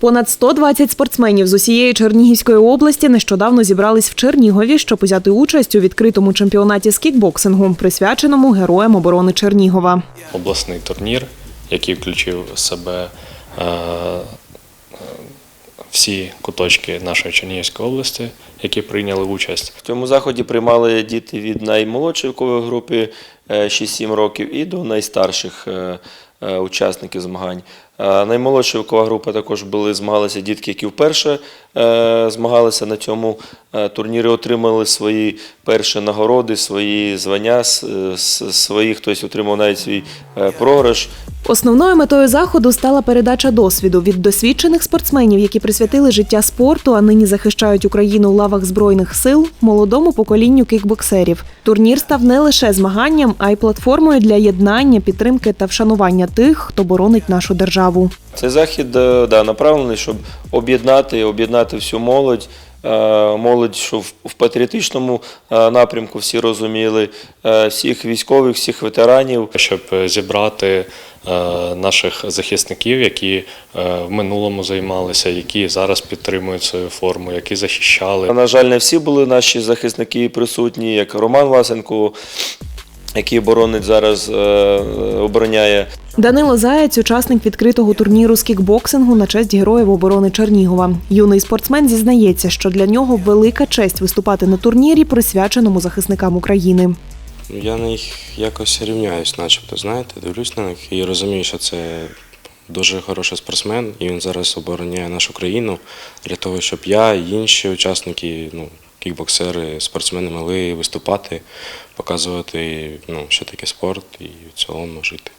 Понад 120 спортсменів з усієї Чернігівської області нещодавно зібрались в Чернігові, щоб взяти участь у відкритому чемпіонаті з кікбоксингу, присвяченому героям оборони Чернігова. обласний турнір, який включив в себе е, е, всі куточки нашої Чернігівської області, які прийняли участь. В цьому заході приймали діти від наймолодшої вікової групи е, 6-7 років і до найстарших е, е, учасників змагань. Е, Наймолодша вікова група також були змагалися дітки, які вперше е, змагалися на цьому е, турнірі, отримали свої перші нагороди, свої звання, свої хтось отримав навіть свій програш. Основною метою заходу стала передача досвіду від досвідчених спортсменів, які присвятили життя спорту, а нині захищають Україну у лавах збройних сил, молодому поколінню кікбоксерів. Турнір став не лише змаганням, а й платформою для єднання, підтримки та вшанування тих, хто боронить нашу державу. Цей захід е, да, направлений, щоб об'єднати, об'єднати всю молодь. Е, Молодь, що в- патріотичному е, напрямку всі розуміли, всіх військових, всіх ветеранів. щоб зібрати наших захисників, які в минулому займалися, які зараз підтримують свою форму, які захищали. На жаль, не всі були наші захисники присутні, як Роман Васенко, який боронить зараз, е, обороняє Данило Заєць, учасник відкритого турніру з кікбоксингу на честь героїв оборони Чернігова. Юний спортсмен зізнається, що для нього велика честь виступати на турнірі, присвяченому захисникам України. Я на них якось рівняюсь, начебто, знаєте, дивлюсь на них і розумію, що це дуже хороший спортсмен, і він зараз обороняє нашу країну для того, щоб я і інші учасники, ну, кікбоксери, спортсмени могли виступати, показувати, ну, що таке спорт і в цілому жити.